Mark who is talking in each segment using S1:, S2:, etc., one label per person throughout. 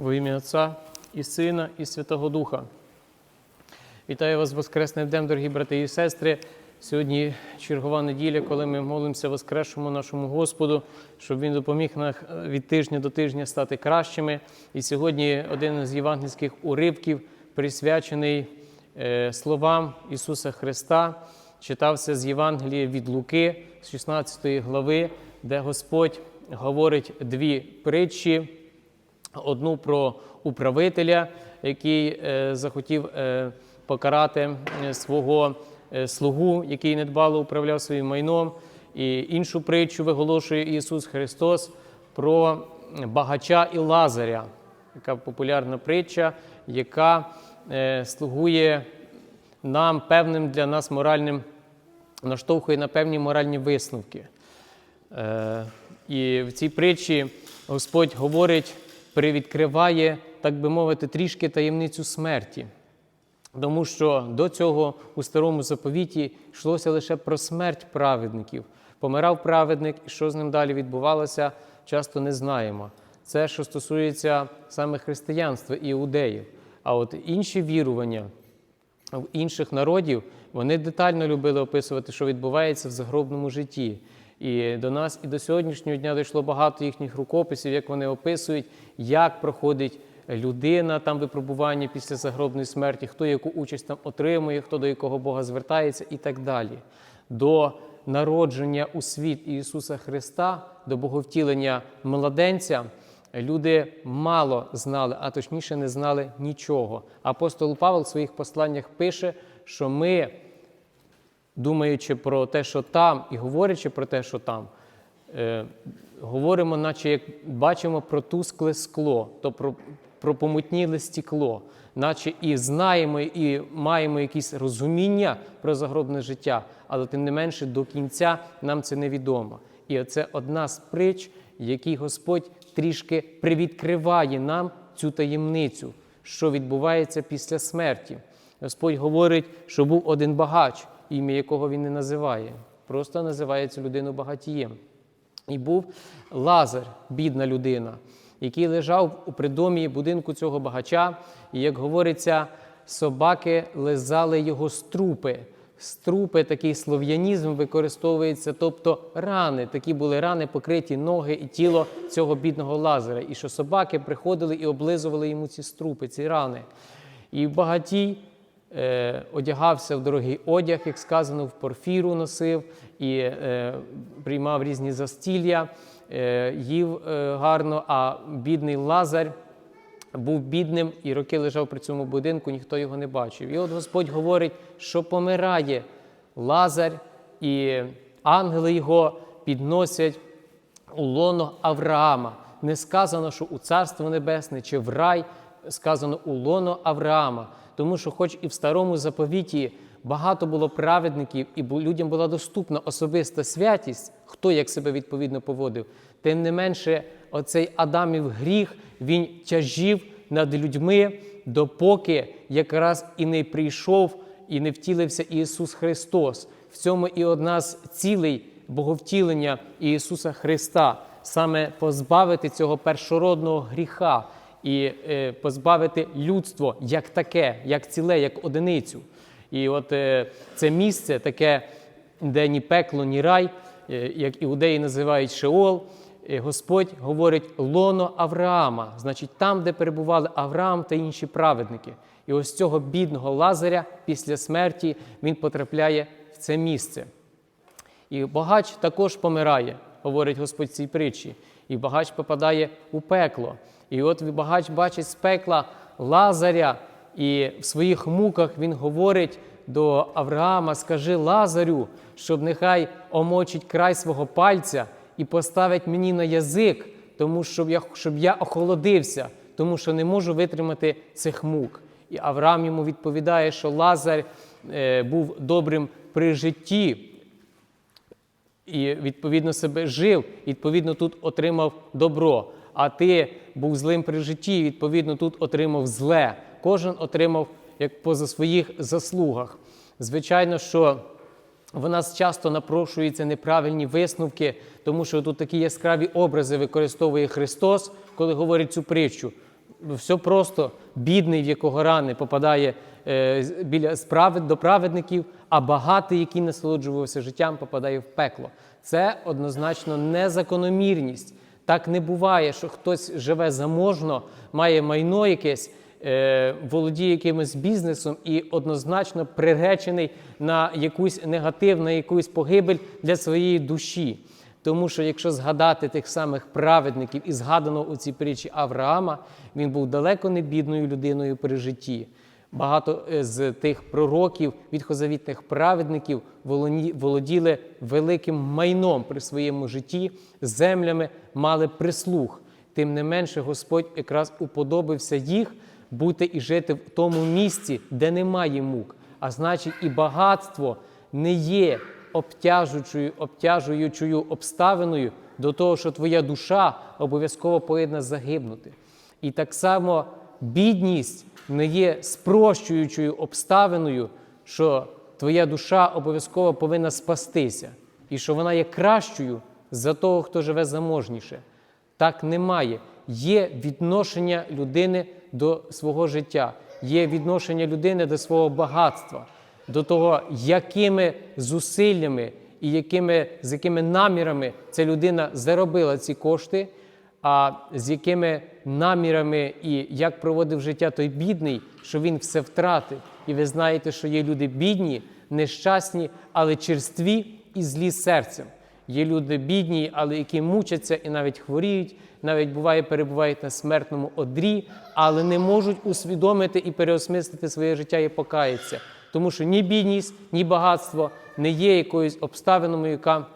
S1: Во ім'я Отця і Сина, і Святого Духа. Вітаю вас Воскресним днем, дорогі брати і сестри. Сьогодні чергова неділя, коли ми молимося Воскресшому нашому Господу, щоб Він допоміг нам від тижня до тижня стати кращими. І сьогодні один з євангельських уривків, присвячений е, словам Ісуса Христа, читався з Євангелія від Луки, з 16 глави, де Господь говорить дві притчі. Одну про управителя, який е, захотів е, покарати е, свого слугу, який недбало управляв своїм майном. І іншу притчу виголошує Ісус Христос про багача і Лазаря, яка популярна притча, яка слугує нам певним для нас моральним, наштовхує на певні моральні висновки. І в цій притчі Господь говорить, привідкриває, так би мовити, трішки таємницю смерті. Тому що до цього у старому заповіті йшлося лише про смерть праведників. Помирав праведник, і що з ним далі відбувалося, часто не знаємо. Це, що стосується саме християнства і іудеїв. А от інші вірування в інших народів вони детально любили описувати, що відбувається в загробному житті. І до нас і до сьогоднішнього дня дійшло багато їхніх рукописів, як вони описують, як проходить людина там випробування після загробної смерті, хто яку участь там отримує, хто до якого Бога звертається і так далі. До народження у світ Ісуса Христа, до боговтілення младенця. Люди мало знали, а точніше не знали нічого. Апостол Павел в своїх посланнях пише, що ми, думаючи про те, що там, і говорячи про те, що там, е, говоримо, наче як бачимо про тускле скло, то про, про помутніле стекло, наче і знаємо, і маємо якісь розуміння про загробне життя, але тим не менше до кінця нам це невідомо. І це одна з притч, якій Господь трішки привідкриває нам цю таємницю, що відбувається після смерті. Господь говорить, що був один багач, ім'я якого він не називає, просто називає цю людину багатієм. І був Лазар, бідна людина, який лежав у придомі будинку цього багача, і, як говориться, собаки лизали його струпи. Струпи, такий слов'янізм використовується, тобто рани. Такі були рани, покриті ноги і тіло цього бідного лазера. І що собаки приходили і облизували йому ці струпи, ці рани. І багатій одягався в дорогий одяг, як сказано, в порфіру носив і е, приймав різні застілля, е, їв е, гарно, а бідний лазар був бідним і роки лежав при цьому будинку, ніхто його не бачив. І от Господь говорить, що помирає Лазар, і ангели його підносять у лоно Авраама. Не сказано, що у Царство Небесне чи в рай, сказано у лоно Авраама. Тому що, хоч і в старому заповіті багато було праведників, і людям була доступна особиста святість, хто як себе відповідно поводив, тим не менше, оцей Адамів гріх він тяжів над людьми, допоки якраз і не прийшов і не втілився Ісус Христос. В цьому і одна з цілей боговтілення Ісуса Христа, саме позбавити цього першородного гріха і е, позбавити людство як таке, як ціле, як одиницю. І от е, це місце таке, де ні пекло, ні рай, е, як іудеї називають Шеол. Е, Господь говорить лоно Авраама, значить, там, де перебували Авраам та інші праведники. І ось цього бідного Лазаря після смерті він потрапляє в це місце. І багач також помирає, говорить Господь цій притчі. І багач попадає у пекло. І от багач бачить з пекла Лазаря, і в своїх муках він говорить до Авраама: скажи Лазарю, щоб нехай омочить край свого пальця і поставить мені на язик, тому щоб я, щоб я охолодився, тому що не можу витримати цих мук. І Авраам йому відповідає, що Лазар е, був добрим при житті. І відповідно себе жив, відповідно, тут отримав добро. А ти був злим при житті, і відповідно, тут отримав зле. Кожен отримав як поза своїх заслугах. Звичайно, що в нас часто напрошуються неправильні висновки, тому що тут такі яскраві образи використовує Христос, коли говорить цю притчу. все просто бідний, в якого рани попадає е, біля справед до праведників, а багатий, який насолоджувався життям, попадає в пекло. Це однозначно незакономірність. Так не буває, що хтось живе заможно, має майно якесь, е, володіє якимось бізнесом і однозначно приречений на якусь негатив, на якусь погибель для своєї душі. Тому що якщо згадати тих самих праведників і згадано у цій притчі Авраама, він був далеко не бідною людиною при житті. Багато е, з тих пророків, відхозавітних праведників володіли великим майном при своєму житті, землями мали прислуг. Тим не менше, Господь якраз уподобився їх бути і жити в тому місці, де немає мук. А значить, і багатство не є обтяжуючою, обтяжуючою обставиною до того, що твоя душа обов'язково повинна загибнути. І так само бідність не є спрощуючою обставиною, що твоя душа обов'язково повинна спастися, і що вона є кращою за того, хто живе заможніше. Так немає. Є відношення людини до свого життя, є відношення людини до свого багатства, до того, якими зусиллями і якими, з якими намірами ця людина заробила ці кошти, а з якими намірами і як проводив життя той бідний, що він все втратив. І ви знаєте, що є люди бідні, нещасні, але черстві і злі серцем. Є люди бідні, але які мучаться і навіть хворіють, навіть буває, перебувають на смертному одрі, але не можуть усвідомити і переосмислити своє життя і покаятися. Тому що ні бідність, ні багатство не є якоюсь обставиною, яка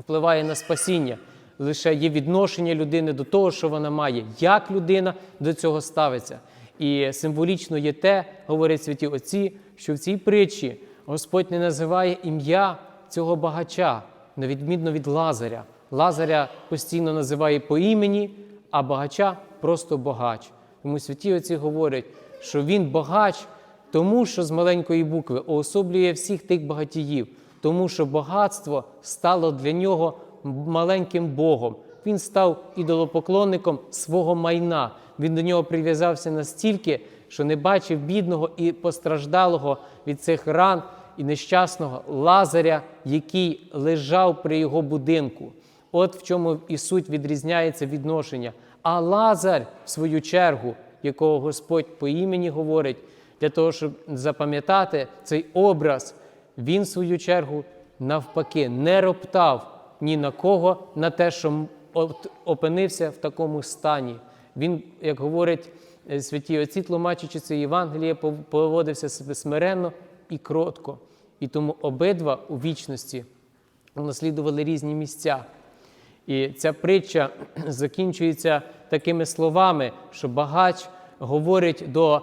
S1: впливає на спасіння. Лише є відношення людини до того, що вона має, як людина до цього ставиться. І символічно є те, говорять святі отці, що в цій притчі Господь не називає ім'я цього багача, на відмінно від Лазаря. Лазаря постійно називає по імені, а багача просто багач. Тому святі отці говорять, що він багач, тому що з маленької букви уособлює всіх тих багатіїв, тому що багатство стало для нього маленьким Богом. Він став ідолопоклонником свого майна. Він до нього прив'язався настільки, що не бачив бідного і постраждалого від цих ран і нещасного Лазаря, який лежав при його будинку. От в чому і суть відрізняється відношення. А Лазар, в свою чергу, якого Господь по імені говорить, для того, щоб запам'ятати цей образ, він, в свою чергу, навпаки, не роптав ні на кого на те, що опинився в такому стані. Він, як говорять е, святі отці, тлумачачи це Євангеліє, поводився себе смиренно і кротко. І тому обидва у вічності унаслідували різні місця. І ця притча закінчується такими словами, що багач говорить до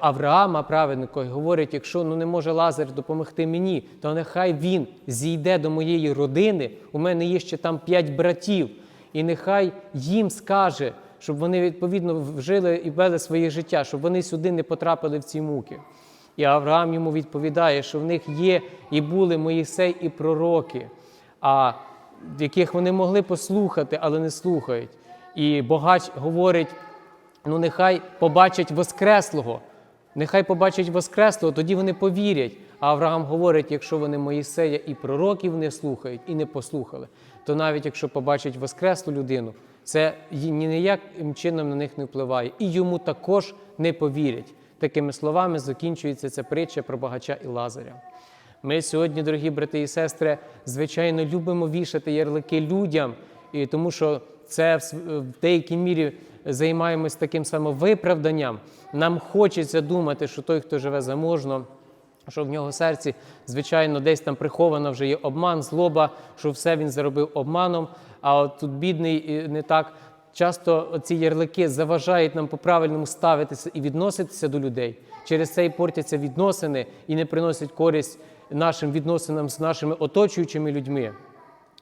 S1: Авраама, праведника, і говорить: якщо ну, не може Лазар допомогти мені, то нехай він зійде до моєї родини. У мене є ще там п'ять братів, і нехай їм скаже, щоб вони відповідно жили і вели своє життя, щоб вони сюди не потрапили в ці муки. І Авраам йому відповідає, що в них є і були Моїсей і пророки, а яких вони могли послухати, але не слухають. І богач говорить: ну нехай побачать Воскреслого, нехай побачать Воскреслого, тоді вони повірять. А Авраам говорить: якщо вони Моїсея і пророків не слухають і не послухали, то навіть якщо побачать Воскреслу людину, це ні ніяким чином на них не впливає. І йому також не повірять. Такими словами закінчується ця притча про багача і Лазаря. Ми сьогодні, дорогі брати і сестри, звичайно, любимо вішати ярлики людям, і тому що це в деякій мірі займаємось таким самовиправданням. Нам хочеться думати, що той, хто живе заможно, що в нього серці, звичайно, десь там приховано вже є обман, злоба, що все він заробив обманом. А от тут бідний і не так. Часто ці ярлики заважають нам по-правильному ставитися і відноситися до людей. Через це і портяться відносини і не приносять користь нашим відносинам з нашими оточуючими людьми.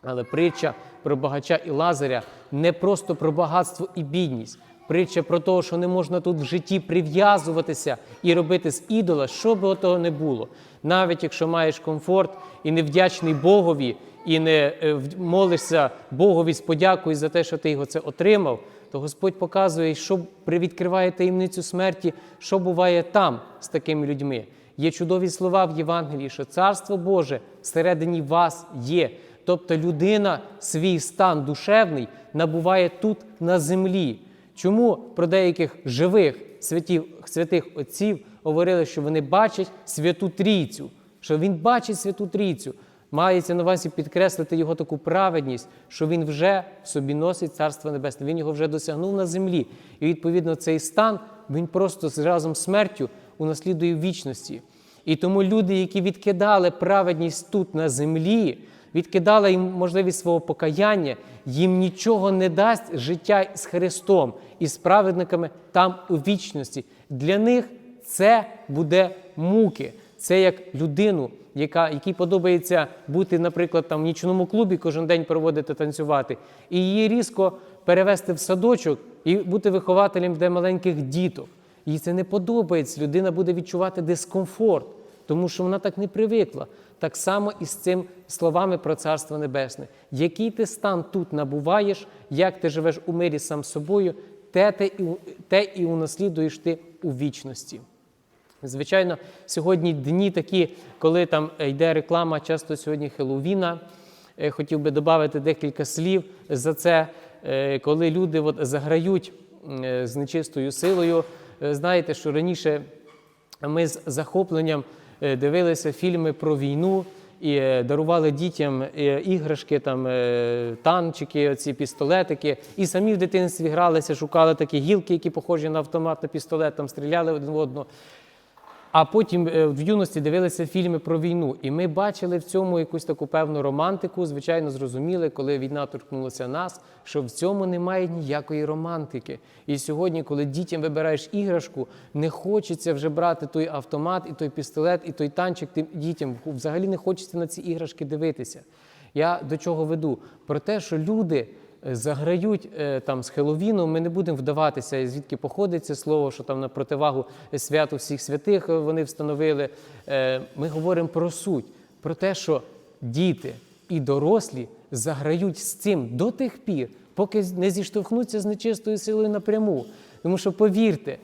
S1: Але притча про багача і Лазаря не просто про багатство і бідність. Притча про те, що не можна тут в житті прив'язуватися і робити з ідола, що би того не було. Навіть якщо маєш комфорт і невдячний Богові, і не е, молишся Богові з подякою за те, що ти його це отримав, то Господь показує, що привідкриває таємницю смерті, що буває там з такими людьми. Є чудові слова в Євангелії, що Царство Боже всередині вас є. Тобто людина свій стан душевний набуває тут на землі. Чому про деяких живих святів, святих отців говорили, що вони бачать святу трійцю, що він бачить святу трійцю? Мається на увазі підкреслити його таку праведність, що він вже в собі носить Царство Небесне, він його вже досягнув на землі. І відповідно цей стан він просто з разом смертю унаслідує вічності. І тому люди, які відкидали праведність тут на землі, відкидали їм можливість свого покаяння, їм нічого не дасть життя з Христом і з праведниками там у вічності. Для них це буде муки. Це як людину, яка, якій подобається бути, наприклад, там в нічному клубі кожен день проводити танцювати, і її різко перевести в садочок і бути вихователем для маленьких діток. Їй це не подобається. Людина буде відчувати дискомфорт, тому що вона так не привикла. Так само і з цим словами про Царство Небесне. Який ти стан тут набуваєш, як ти живеш у мирі сам собою, те, те, те і унаслідуєш ти у вічності. Звичайно, сьогодні дні такі, коли там йде реклама, часто сьогодні Хеллоуіна. Е, Хотів би додати декілька слів за це, Е, коли люди от заграють е, з нечистою силою. Знаєте, що раніше ми з захопленням дивилися фільми про війну і е, дарували дітям е, іграшки, там, е, танчики, оці пістолетики, і самі в дитинстві гралися, шукали такі гілки, які похожі на автомат, на пістолет, там стріляли один в одного. А потім е, в юності дивилися фільми про війну, і ми бачили в цьому якусь таку певну романтику. Звичайно, зрозуміли, коли війна торкнулася нас, що в цьому немає ніякої романтики. І сьогодні, коли дітям вибираєш іграшку, не хочеться вже брати той автомат, і той пістолет, і той танчик тим дітям. Взагалі не хочеться на ці іграшки дивитися. Я до чого веду? Про те, що люди заграють е, там з Хеловіном, ми не будемо вдаватися, звідки походить це слово, що там на противагу святу всіх святих е, вони встановили. Е, Ми говоримо про суть, про те, що діти і дорослі заграють з цим до тих пір, поки не зіштовхнуться з нечистою силою напряму. Тому що повірте,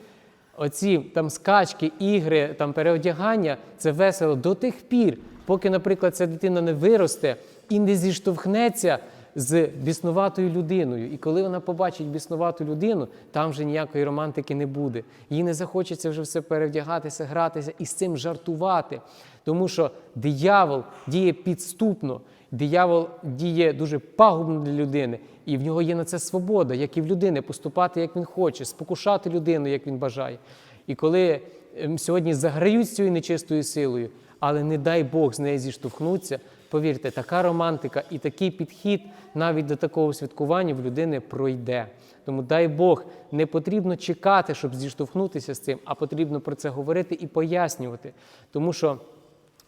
S1: оці там скачки, ігри, там переодягання це весело до тих пір, поки, наприклад, ця дитина не виросте і не зіштовхнеться з біснуватою людиною. І коли вона побачить біснувату людину, там вже ніякої романтики не буде. Їй не захочеться вже все перевдягатися, гратися і з цим жартувати. Тому що диявол діє підступно, диявол діє дуже пагубно для людини, і в нього є на це свобода, як і в людини, поступати, як він хоче, спокушати людину, як він бажає. І коли ем, сьогодні заграють з цією нечистою силою, але не дай Бог з неї зіштовхнуться, повірте, така романтика і такий підхід навіть до такого святкування в людини пройде. Тому дай Бог, не потрібно чекати, щоб зіштовхнутися з цим, а потрібно про це говорити і пояснювати. Тому що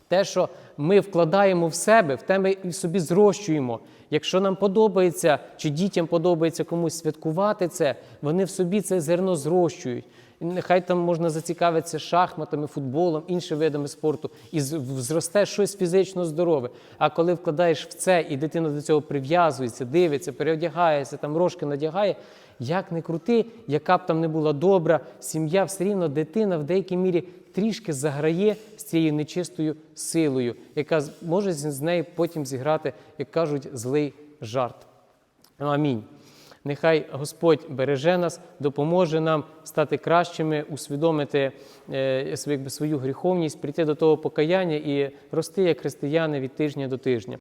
S1: те, що ми вкладаємо в себе, в те ми і собі зрощуємо. Якщо нам подобається, чи дітям подобається комусь святкувати це, вони в собі це зерно зрощують. Нехай там можна зацікавитися шахматами, футболом, іншими видами спорту, і зросте щось фізично здорове. А коли вкладаєш в це, і дитина до цього прив'язується, дивиться, переодягається, там рожки надягає, як не крути, яка б там не була добра, сім'я все рівно дитина в деякій мірі трішки заграє з цією нечистою силою, яка може з нею потім зіграти, як кажуть, злий жарт. Амінь. Нехай Господь береже нас, допоможе нам стати кращими, усвідомити е, свою, гріховність, прийти до того покаяння і рости як християни від тижня до тижня.